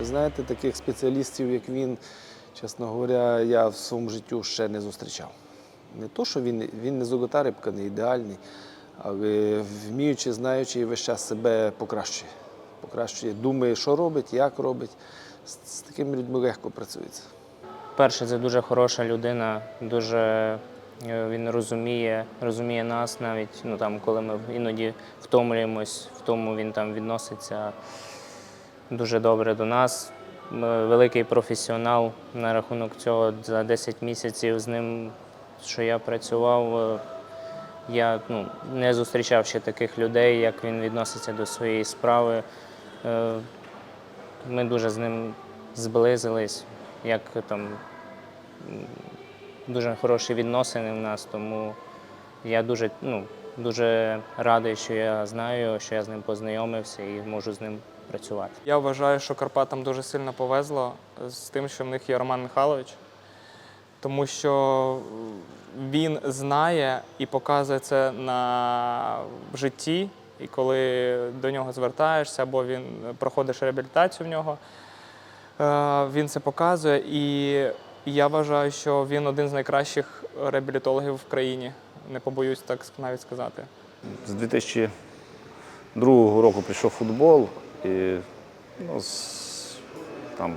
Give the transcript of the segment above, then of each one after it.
Ви знаєте, таких спеціалістів, як він, чесно говоря, я в своєму житті ще не зустрічав. Не то, що він, він не золота не ідеальний, але вміючи, знаючи, весь час себе покращує. Покращує, думає, що робить, як робить. З, з такими людьми легко працюється. Перше, це дуже хороша людина, дуже е, він розуміє, розуміє нас навіть. Ну там, коли ми іноді втомлюємось, в тому він там відноситься дуже добре до нас. Великий професіонал на рахунок цього за 10 місяців з ним, що я працював. е, Я ну, не зустрічав ще таких людей, як він відноситься до своєї справи. Е, Ми дуже з ним зблизились, як там дуже хороші відносини в нас, тому я дуже, ну, дуже радий, що я знаю, що я з ним познайомився і можу з ним працювати. Я вважаю, що Карпатам дуже сильно повезло з тим, що в них є Роман Михайлович, тому що він знає і показує це на житті. І коли до нього звертаєшся, або він проходиш реабілітацію в нього, е, він це показує. І я вважаю, що він один з найкращих реабілітологів в країні. Не побоюсь так навіть сказати. З 2002 року прийшов футбол і ну, з, там,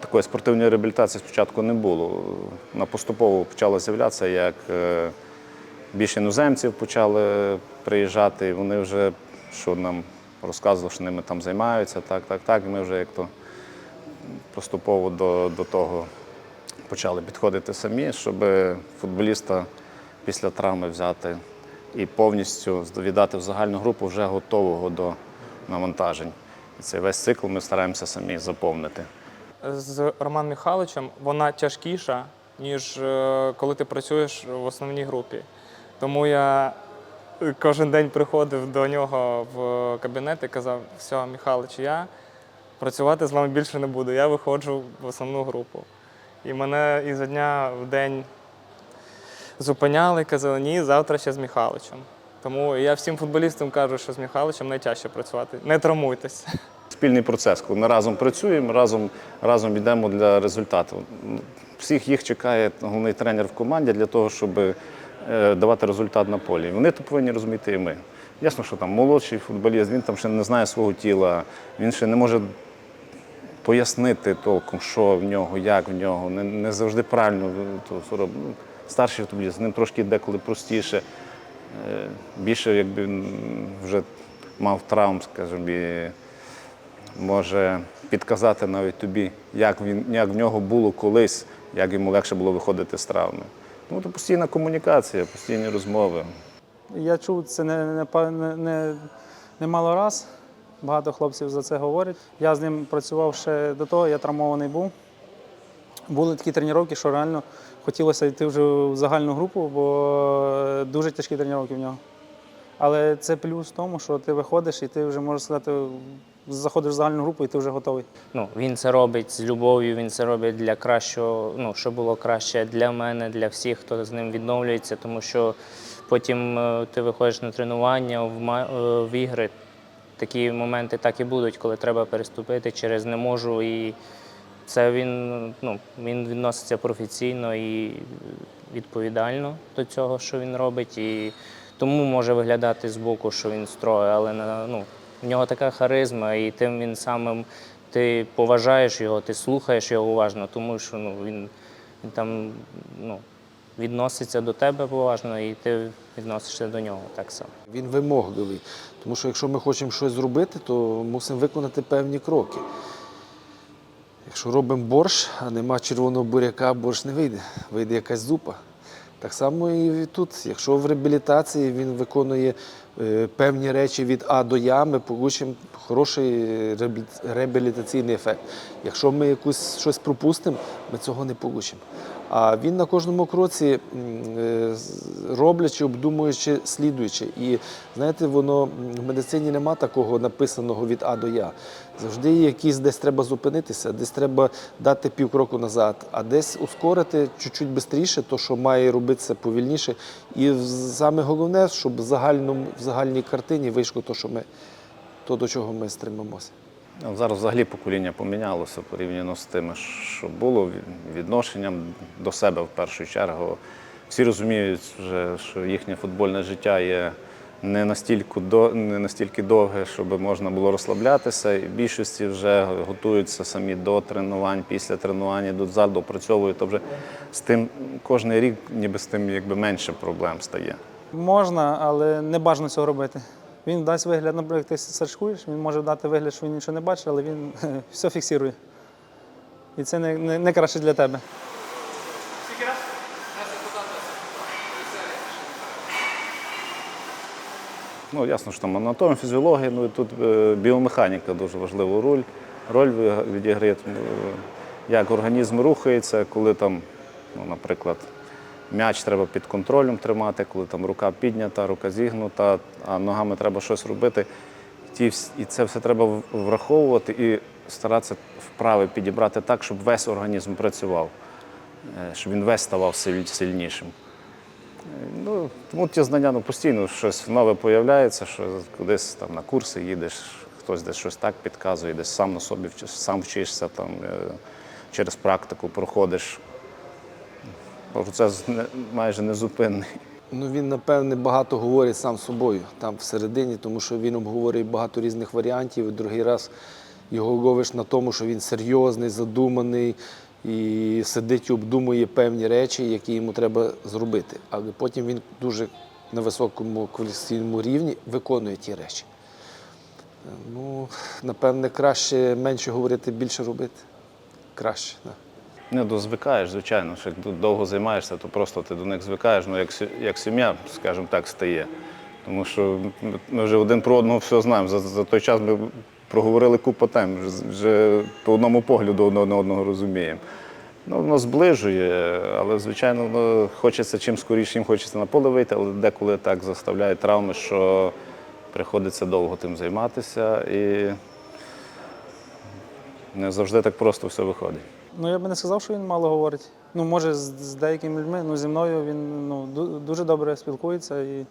такої спортивної реабілітації спочатку не було. Вона поступово почала з'являтися, як е, більше іноземців почали приїжджати, і вони вже що нам розказували, що ними там займаються, так, так, так. І ми вже як то поступово до, до того почали підходити самі, щоб футболіста після травми взяти і повністю віддати в загальну групу вже готового до навантажень. І цей весь цикл ми стараємося самі заповнити. з Романом Михайловичем вона тяжкіша, ніж е, коли ти працюєш в основній групі. Тому я кожен день приходив до нього в кабінет і казав: все, Михайлович, я працювати з вами більше не буду, я виходжу в основну групу. І мене із дня в день зупиняли казали, ні, завтра ще з Михайловичем. Тому я всім футболістам кажу, що з Михайловичем найтяжче працювати. Не травмуйтесь. Спільний процес, коли ми разом працюємо, разом, разом йдемо для результату. Всіх їх чекає головний тренер в команді для того, щоб е, давати результат на полі. Вони то повинні розуміти і ми. Ясно, що там молодший футболіст, він там ще не знає свого тіла, він ще не може пояснити толком, що в нього, як в нього. Не, не завжди правильно то робить. Ну, Старший футболіст, з ним трошки деколи простіше. Е, Більше якби м, вже мав травм, скажімо, і може підказати навіть тобі, як, він, як в нього було колись, як йому легше було виходити з травми. Тому це постійна комунікація, постійні розмови. Я чув це не, не, не, не, немало раз. Багато хлопців за це говорять. Я з ним працював ще до того, я травмований був. Були такі тренування, що реально хотілося йти вже в загальну групу, бо дуже тяжкі тренування в нього. Але це плюс в тому, що ти виходиш і ти вже можеш сказати, заходиш в загальну групу і ти вже готовий. Ну, він це робить з любов'ю, він це робить для кращого, ну, щоб було краще для мене, для всіх, хто з ним відновлюється, тому що потім е, ти виходиш на тренування е, в ігри. Такі моменти так і будуть, коли треба переступити через не можу. І це він, ну, він відноситься професійно і відповідально до цього, що він робить. І тому може виглядати збоку, що він строй, але ну, в нього така харизма, і тим він самим ти поважаєш його, ти слухаєш його уважно, тому що ну, він, він там ну, відноситься до тебе поважно, і ти відносишся до нього так само. Він вимогливий. Тому що якщо ми хочемо щось зробити, то мусимо виконати певні кроки. Якщо робимо борщ, а нема червоного буряка, борщ не вийде, вийде якась зупа. Так само і тут. Якщо в реабілітації він виконує е, певні речі від А до Я, ми отримаємо хороший реабілітаційний ефект. Якщо ми якусь щось пропустимо, ми цього не отримаємо. А він на кожному кроці, е, роблячи, обдумуючи, слідуючи. І знаєте, воно в медицині нема такого написаного від А до Я. Завжди є якісь десь треба зупинитися, десь треба дати півкроку назад, а десь ускорити чуть-чуть швидше, то що має робитися повільніше. І саме головне, щоб в загальному в загальній картині вийшло то, що ми то, до чого ми стремимося. Ну, Зараз взагалі покоління помінялося порівняно з тим, що було відношенням до себе в першу чергу. Всі розуміють, вже, що їхнє футбольне життя є не настільки, до, не настільки довге, щоб можна було розслаблятися. І більшості вже готуються самі до тренувань, після тренувань, йдуть в зал, допрацьовують. То вже з тим кожен рік ніби з тим якби менше проблем стає. Можна, але не бажано цього робити. Він дасть вигляд, наприклад, ти сачкуєш, він може дати вигляд, що він нічого не бачить, але він все фіксує. І це не, не, не краще для тебе. Ну, ясно, що там анатомія, фізіологія, ну і тут е, біомеханіка дуже важливу роль, роль відіграє, е, як організм рухається, коли там, ну, наприклад, м'яч треба під контролем тримати, коли там рука піднята, рука зігнута, а ногами треба щось робити. І це все треба враховувати і старатися вправи підібрати так, щоб весь організм працював, е, щоб він весь ставав сильнішим. Ну, тому ті знання ну, постійно щось нове появляється, що кудись там на курси їдеш, хтось десь щось так підказує, десь сам на собі сам вчишся, там, е, через практику проходиш. Процес майже незупинний. Ну, він, напевне, багато говорить сам з собою там всередині, тому що він обговорює багато різних варіантів. І другий раз його ловиш на тому, що він серйозний, задуманий і сидить і обдумує певні речі, які йому треба зробити. Але потім він дуже на високому кваліфікаційному рівні виконує ті речі. Ну, напевне, краще менше говорити, більше робити. Краще. Да. Не дозвикаєш, звичайно, що як довго займаєшся, то просто ти до них звикаєш, ну як, як сім'я, скажімо так, стає. Тому що ми- вже один про одного все знаємо. За, за той час ми проговорили купу тем, вже, по одному погляду одне одного розуміємо. Ну, воно зближує, але, звичайно, ну, хочеться чим скоріше їм хочеться на поле вийти, але деколи так заставляють травми, що приходиться довго тим займатися і не завжди так просто все виходить. Ну, я би не сказав, що він мало говорить. Ну, може, з, з деякими людьми, ну зі мною він ну, дуже добре спілкується, і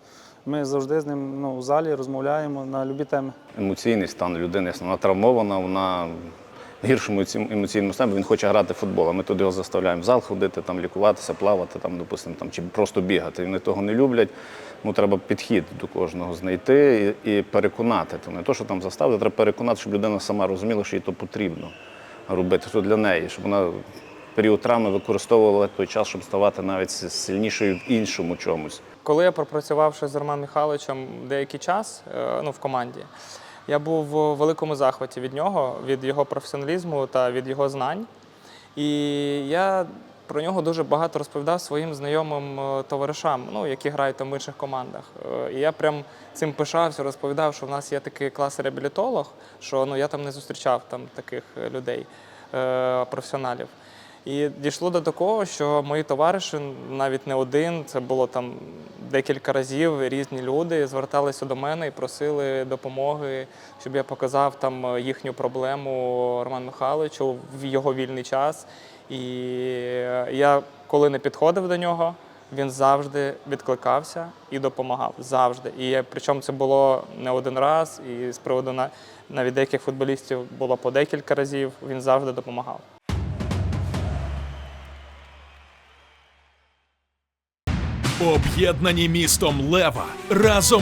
ми завжди з ним ну, в залі розмовляємо на любі теми. емоційний стан людини. Якщо вона травмована, вона гіршому емоці- емоційному стані, він хоче грати в футбол. А ми туди його заставляємо в зал ходити, там, лікуватися, плавати, там, допустимо, там, чи просто бігати. Вони того не люблять. Ну, треба підхід до кожного знайти і, і переконати. То не то, що там заставити, треба переконати, щоб людина сама розуміла, що їй то потрібно робити, що для неї, щоб вона період травми використовувала той час, щоб ставати навіть сильнішою в іншому чомусь. Коли я пропрацював ще з Романом Михайловичем деякий час е, ну, в команді, я був у великому захваті від нього, від його професіоналізму та від його знань. І я про нього дуже багато розповідав своїм знайомим е, товаришам, ну, які грають там в інших командах. Е, І я прям цим пишався, розповідав, що в нас є такий класний реабілітолог, що ну, я там не зустрічав там таких е, людей, професіоналів. І дійшло до такого, що мої товариші, навіть не один, це було там декілька разів, різні люди зверталися до мене і просили допомоги, щоб я показав там їхню проблему Роману Михайловичу в його вільний час. І я, коли не підходив до нього, він завжди відкликався і допомагав. Завжди. І причому це було не один раз, і з приводу на- навіть деяких футболістів було по декілька разів. Він завжди допомагав. Об'єднані містом Лева разом